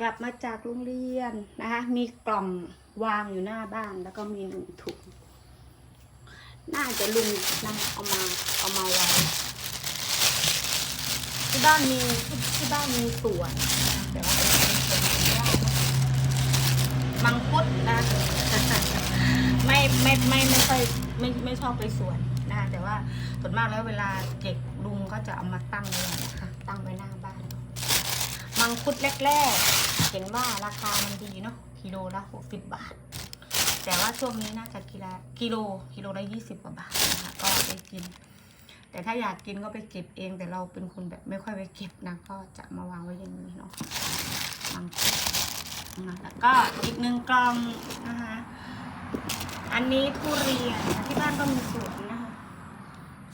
กลับมาจากโรงเรียนนะคะ มีกล่องวางอยู่หน้าบ้าน แล้วก็มีหนึ่งถุง น่าจะลุงนะเอามาเอามาไว้ที่บ้านมีที่บ้านมีสวนแต่ว่าเป็นสวนมังคุดนะไม่ไม่ไม่ไม่ค่อยไม่ไม่ชอบไปสวนนะคะแต่ว่าส่วนมากแล้วเวลาเก็บลุงก็จะเอามาตั้งไว้อย่างเงี้ยค่ะตั้งไว้หน้าบ้าน มังคุดแรกๆ เห็นว่าราคามันดีเนาะกิโลละหกสิบบาท แต่ว่าช่วงนี้น่าจะกิโลกิโลกิโลละยี่สิบกว่าบาทนะคะก็ได้กิน แต่ถ้าอยากกินก็ไปเก็บเอง แต่เราเป็นคนแบบไม่ค่อยไปเก็บนะก็จะมาวางไว้อย่างนี้เนาะมังคุดนะแล้วก็อีกหนึ่งกล่องนะคะอันนี้ทุเรียนนะที่บ้านก็มีสวนนะคะ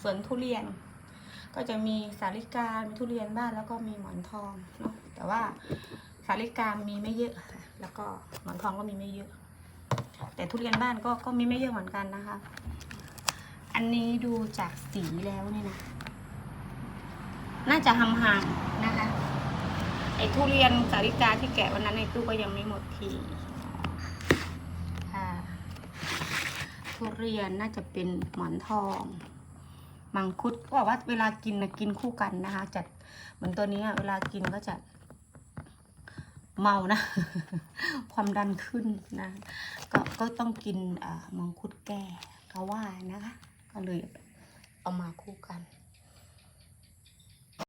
สวนทุเรียน ก็จะมีสาลิกามีทุเรียนบ้านแล้วก็มีหมอนทองเนาะแต่ว่า สาลิกามีไม่เยอะค่ะ แล้วก็หมอนทองก็มีไม่เยอะ แต่ทุเรียนบ้านก็ก็มีไม่เยอะเหมือนกันนะคะ อันนี้ดูจากสีแล้วเนี่ยนะ น่าจะหำห่างๆนะคะ ไอ้ทุเรียนสาลิกาที่แกะวันนั้นในตู้ก็ยังไม่หมดทีค่ะ ทุเรียนน่าจะเป็นหมอนทองมังคุดก็บอกว่าเวลากินนะกินคู่กันนะคะจัดเหมือนตัวนี้เวลากินก็จะ เมานะ ความดันขึ้นนะ ก็ก็ต้องกินอ่ามังคุดแก้ก็ว่านะคะ ก็เลยเอามาคู่กัน